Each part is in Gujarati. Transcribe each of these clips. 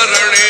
ಶರಣೆ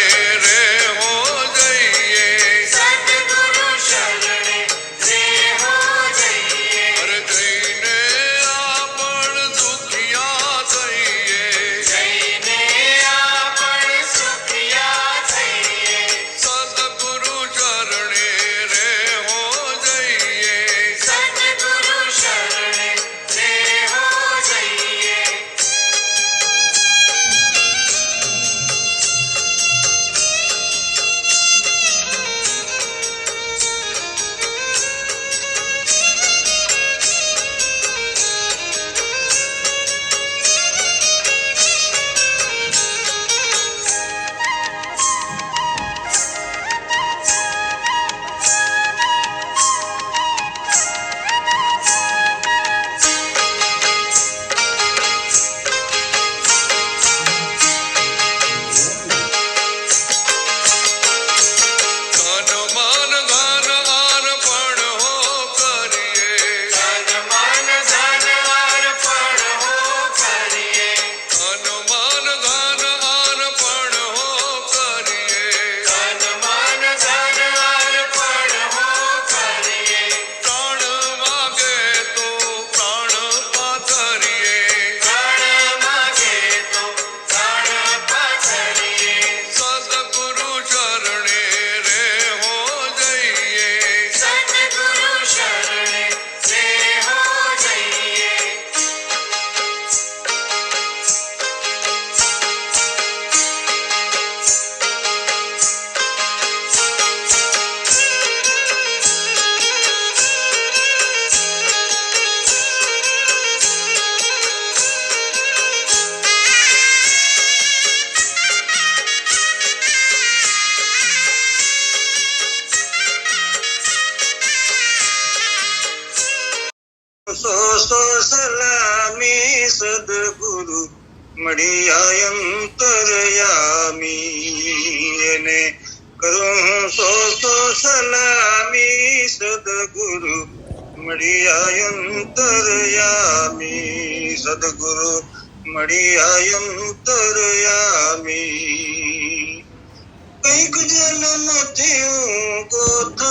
सदगुरु മടിയായം തരയാമീനെ सो सो सलामी सदगुरु मड़ियायंतरयामी सदगुरु मड़ियायंतरयामी कई कुछ न थियो गोथा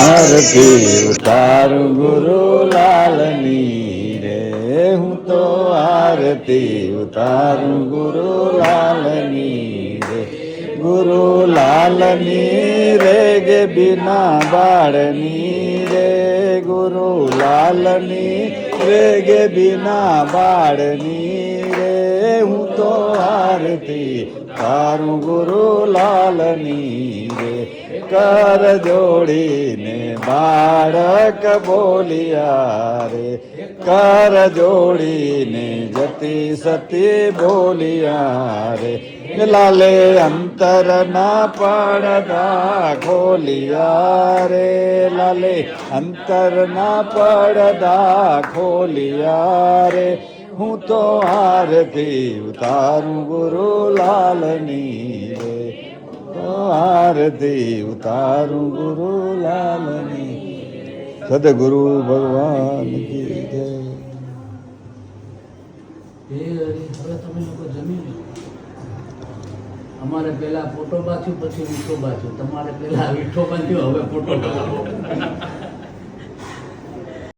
આરતી ઉતારું ગુરુ લાલની રે, હું તો આરતી ઉતારું ગુરુ લાલની રે. ગુરુ લાલની રે ગે બિના બાળની રે. ગુરુ લાલની રે ગે બિના બાળની હું તો આરતી તારું ગુરુ લાલની રે. કર જોડીને બાળક બોલિયા રે. કર જોડીને જતી સતી બોલિયા રે. લાલે અંતર ના પડદા ખોલિયા રે. લાલે અંતર ના પડદા ખોલિયા રે. હું તો આરતી ઉતારું ગુરુ લાલની રે તો આરતી ઉતારું ગુરુ લાલની સદગુરુ ભગવાન કી જય. હવે અમારે પેલા ફોટો બાંધ્યું, પછી વીઠો બાંધ્યું. તમારે પેલા વીઠો બાંધ્યો, હવે ફોટો